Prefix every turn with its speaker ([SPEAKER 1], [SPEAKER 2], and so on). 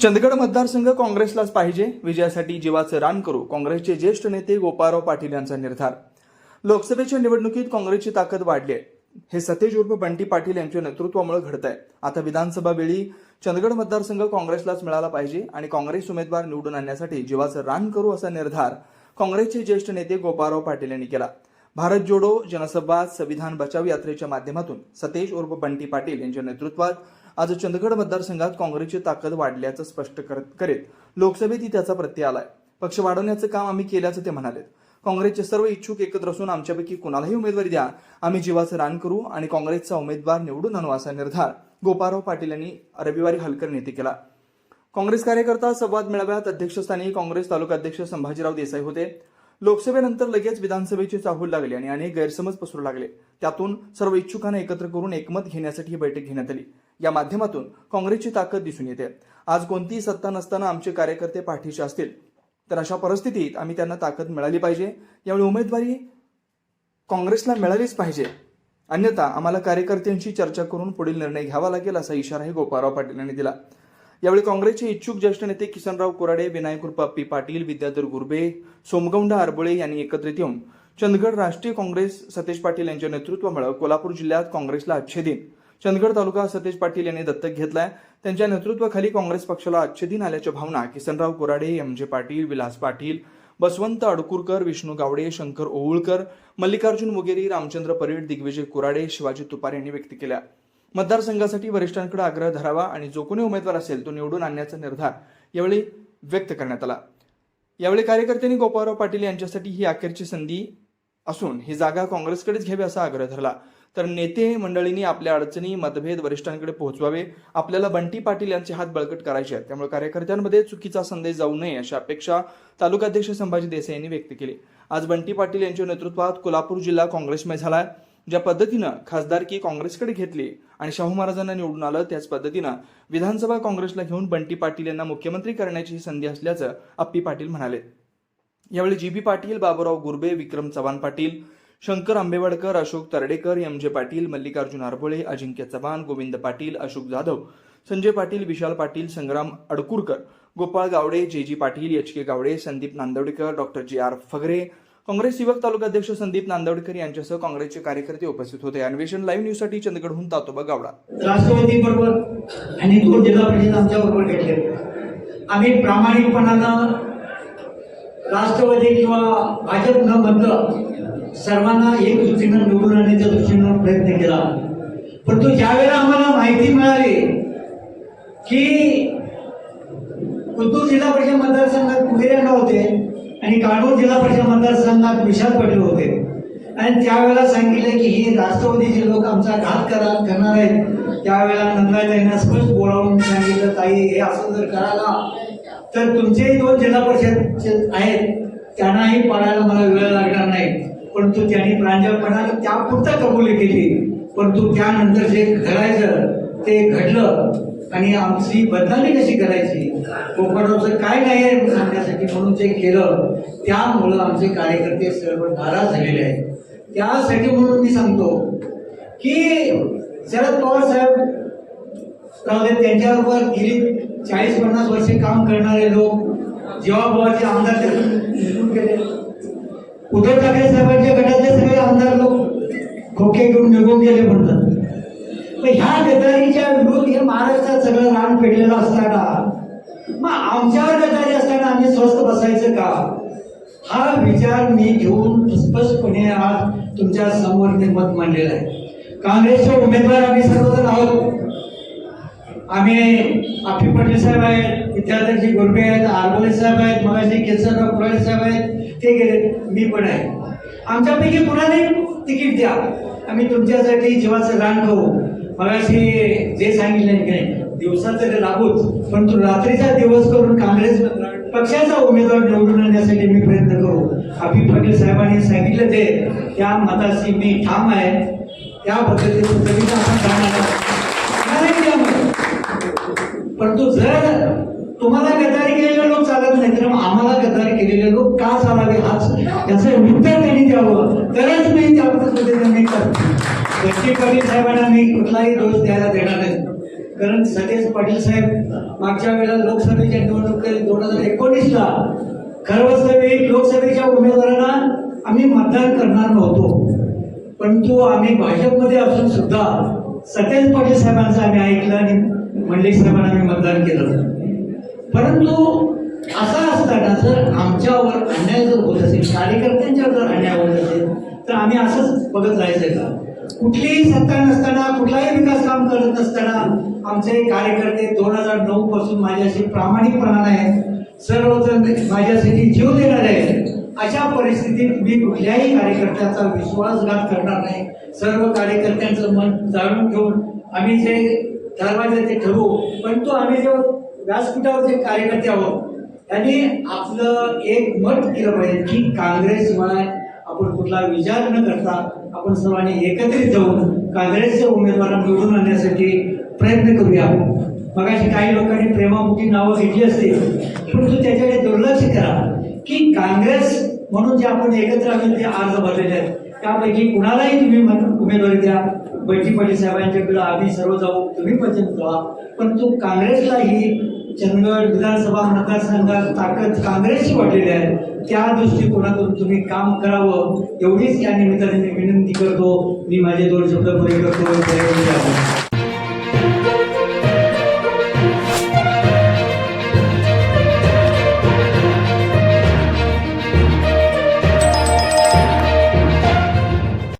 [SPEAKER 1] चंदगड मतदारसंघ काँग्रेसलाच पाहिजे. विजयासाठी जीवाचं रान करू काँग्रेसचे ज्येष्ठ नेते गोपाराव पाटील यांचा निर्धार. लोकसभेच्या निवडणुकीत काँग्रेसची ताकद वाढली आहे. हे सतेज उर्फ बंटी पाटील यांच्या नेतृत्वामुळे घडत आहे आता विधानसभा वेळी चंदगड मतदारसंघ काँग्रेसलाच मिळाला पाहिजे आणि काँग्रेस उमेदवार निवडून आणण्यासाठी जीवाचं रान करू असा निर्धार काँग्रेसचे ज्येष्ठ नेते गोपाराव पाटील यांनी केला. भारत जोडो जनसंवाद संविधान बचाव यात्रेच्या माध्यमातून सतेज उर्फ बंटी पाटील यांच्या नेतृत्वात आज चंदगड मतदारसंघात काँग्रेसची ताकद वाढल्याचं स्पष्ट करत करीत लोकसभेतही त्याचा प्रत्यय आलाय. पक्ष वाढवण्याचं काम आम्ही केल्याचं ते म्हणाले काँग्रेसचे सर्व इच्छुक एकत्र असून आमच्यापैकी कुणालाही उमेदवारी द्या. आम्ही जीवाचं रान करू आणि काँग्रेसचा उमेदवार निवडून आणू असा निर्धार गोपाराव पाटील यांनी रविवारी हलकर नेते केला. काँग्रेस कार्यकर्ता संवाद मेळाव्यात अध्यक्षस्थानी काँग्रेस तालुकाध्यक्ष संभाजीराव देसाई होते. लोकसभेनंतर लगेच विधानसभेची चाहूल लागली आणि अनेक गैरसमज पसरू लागले. त्यातून सर्व इच्छुकांना एकत्र करून एकमत घेण्यासाठी ही बैठक घेण्यात आली. या माध्यमातून काँग्रेसची ताकद दिसून येते. आज कोणतीही सत्ता नसताना आमचे कार्यकर्ते पाठीचे असतील. तर अशा परिस्थितीत आम्ही त्यांना ताकद मिळाली पाहिजे. यावेळी उमेदवारी काँग्रेसला मिळालीच पाहिजे. अन्यथा आम्हाला कार्यकर्त्यांशी चर्चा करून पुढील निर्णय घ्यावा लागेल असा इशाराही गोपाळराव पाटील यांनी दिला. यावेळी काँग्रेसचे इच्छुक ज्येष्ठ नेते किसनराव कोराडे विनायक पप्पी पाटील विद्याधर गुरबे सोमगौंडा आरबोळे यांनी एकत्रित येऊन चंदगड राष्ट्रीय काँग्रेस सतेज पाटील यांच्या नेतृत्वामुळे कोल्हापूर जिल्ह्यात काँग्रेसला अच्छे दिन. चंदगड तालुका सतेज पाटील यांनी दत्तक घेतलाय. त्यांच्या नेतृत्वाखाली काँग्रेस पक्षाला अच्छे दिन आल्याच्या भावना किसनराव कोराडे एम जे पाटील विलास पाटील बसवंत अडकुरकर विष्णू गावडे शंकर ओवळकर मल्लिकार्जुन मुगेरी रामचंद्र परीड दिग्विजय कुराडे शिवाजी तुपारे यांनी व्यक्त केल्या. मतदारसंघासाठी वरिष्ठांकडे आग्रह धरावा आणि जो कोणी उमेदवार असेल तो निवडून आणण्याचा निर्धार यावेळी व्यक्त करण्यात आला. यावेळी कार्यकर्त्यांनी गोपाळराव पाटील यांच्यासाठी ही अखेरची संधी असून ही जागा काँग्रेसकडेच घ्यावी असा आग्रह धरला. तर नेते मंडळींनी आपल्या अडचणी मतभेद वरिष्ठांकडे पोहोचवावे आपल्याला बंटी पाटील यांचे हात बळकट करायचे आहेत. त्यामुळे कार्यकर्त्यांमध्ये चुकीचा संदेश जाऊ नये अशा अपेक्षा तालुकाध्यक्ष संभाजी देसाई यांनी व्यक्त केली. आज बंटी पाटील यांच्या नेतृत्वात कोल्हापूर जिल्हा काँग्रेसमय आहे ज्या पद्धतीनं खासदारकी काँग्रेसकडे घेतली आणि शाहू महाराजांना निवडून आलं त्याच पद्धतीनं विधानसभा काँग्रेसला घेऊन बंटी पाटील यांना मुख्यमंत्री करण्याची ही संधी असल्याचं अप्पी पाटील म्हणाले. यावेळी G B Patil Baburao Gurbe Vikram Chavan Patil Shankar Ambewadkar Ashok Tardekar M J Patil Mallikarjun आरबोळे अजिंक्य Chavan Govind Patil Ashok Jadhav Sanjay Patil Vishal Patil Sangram Adkurkar Gopal Gawade J G Patil H K Gawade Sandeep Nandwadekar doctor J R Phagare Congress युवक तालुकाध्यक्ष संदीप नांदवडकर यांच्यासह काँग्रेसचे कार्यकर्ते उपस्थित होते. अन्वेषण live न्यूजसाठी चंदगडहून तातोबा गावडा.
[SPEAKER 2] राष्ट्रवादी बरोबर आणि दोन जिल्हा परिषद आमच्या बरोबर घेतले. आम्ही प्रामाणिकपणानं राष्ट्रवादी किंवा भाजप न म्हणतं सर्वांना एक दृष्टीनं निवडून आणण्याच्या दृष्टीनं प्रयत्न केला. परंतु ज्यावेळेला आम्हाला माहिती मिळाली की कुतूर जिल्हा परिषद मतदारसंघात कुबेऱ्यांना होते आणि काढूर जिल्हा परिषद मतदारसंघात विशाल पाटील होते. आणि त्यावेळेला सांगितलं की हे राष्ट्रवादीचे लोक आमचा घात करा करणार आहेत. त्यावेळेला नंदाताईंना स्पष्ट बोलावून सांगितलं ताई हे असं जर करायला तर तुमचेही दोन जिल्हा परिषद आहेत. त्यांनाही पाडायला मला वेळ लागणार नाही. परंतु त्यांनी प्रांजळपणाने त्यापुरता कबुली केली. परंतु त्यानंतर जे घडायचं ते घडलं. आणि आमची बदनामी कशी करायची? कोकणाचं काय नाही आहे सांगण्यासाठी म्हणून जे केलं त्यामुळं आमचे कार्यकर्ते सर्व नाराज झालेले आहेत. त्यासाठी म्हणून मी सांगतो की शरद पवार साहेब राहू त्यांच्याबरोबर गेली चाळीस पन्नास वर्षे काम करणारे लोक जेव्हा बाबाचे आमदार उद्धव ठाकरे साहेबांच्या गटातले सगळे आमदार लोक खोके घेऊन निघून गेले म्हणतात पण ह्या गदारीच्या विरोध हे महाराष्ट्रात सगळं रान पेटलेलं असताना मग आमच्यावर गदारी असताना आम्ही स्वस्त बसायचं का? हा विचार मी घेऊन स्पष्टपणे आज तुमच्यासमोर ते मत मांडलेलं आहे. काँग्रेसचे उमेदवार आम्ही सर्वजण आहोत. आम्ही आपी पाटील साहेब आहेत विद्यार्थ्यांची गोरबे आहेत आरबोले साहेब आहेत मगाशी केसरराव कुराडे साहेब आहेत ते गेले मी पण आहे. आमच्यापैकी कुणालाही तिकीट द्या. आम्ही तुमच्यासाठी जीवाचं रान करू मगाशी जे सांगितलं की नाही दिवसाचं तरी लागूच परंतु रात्रीचा दिवस करून काँग्रेस पक्षाचा उमेदवार निवडून आणण्यासाठी मी प्रयत्न करू. आपी पाटील साहेबांनी सांगितलं ते त्या मताशी मी ठाम आहे. त्या पद्धतीचं आपण परंतु जर तुम्हाला गद्दारी केलेले लोक चालत नाही तर मग आम्हाला गद्दारी केलेले लोक का चालावे? हाच याचं उत्तर त्यांनी द्यावं. तरच मी त्या पद्धतीने मी करतो. गच्ची पाटील साहेबांना मी कुठलाही दोष द्यायला देणार नाही. कारण सतेज पाटील साहेब मागच्या वेळेला लोकसभेच्या निवडणुकीत दोन हजार एकोणीसला खरवस्तविक लोकसभेच्या उमेदवारांना आम्ही मतदान करणार नव्हतो. परंतु आम्ही भाजपमध्ये असून सुद्धा सतेज पाटील साहेबांचं आम्ही ऐकलं आणि मंडळी साहेबांना आम्ही मतदान केलं. परंतु असं असताना जर आमच्यावर अन्याय जर होत असेल कार्यकर्त्यांच्यावर जर अन्याय होत असेल तर आम्ही असंच बघत राहायचंय का? कुठलीही सत्ता नसताना कुठलाही विकास काम करत नसताना आमचे कार्यकर्ते दोन हजार नऊ पासून माझ्याशी प्रामाणिकपणाने आहेत. सर्वजण माझ्यासाठी जीव देणार आहेत. अशा परिस्थितीत मी कुठल्याही कार्यकर्त्याचा विश्वासघात करणार नाही. सर्व कार्यकर्त्यांचं मन जाणून घेऊन आम्ही जे ठरवायचं ते ठरवू परंतु आम्ही जो व्यासपीठावरचे कार्यकर्ते आहोत त्यांनी आपलं एक मत केलं पाहिजे की काँग्रेसशिवाय आपण कुठला विचार न करता आपण सर्वांनी एकत्रित जाऊन काँग्रेसच्या उमेदवार निवडून आणण्यासाठी प्रयत्न करूया. मगाशी काही लोकांनी प्रेमामुखी नावं घेतली असतील परंतु त्याच्याकडे दुर्लक्ष करा की काँग्रेस म्हणून जे आपण एकत्र आम्ही ते अर्ज भरलेले आहेत. त्यापैकी कुणालाही तुम्ही उमेदवारी द्या. बैठी पाटील साहेबांच्याकडे आम्ही सर्व जाऊ तुम्ही पसंत व्हा परंतु काँग्रेसलाही चंदगड विधानसभा मतदारसंघात ताकद काँग्रेसची वाटलेली आहे. त्या दृष्टिकोनातून तुम्ही काम करावं एवढीच या निमित्ताने मी विनंती करतो. मी माझे दोन शब्द पुरे करतो.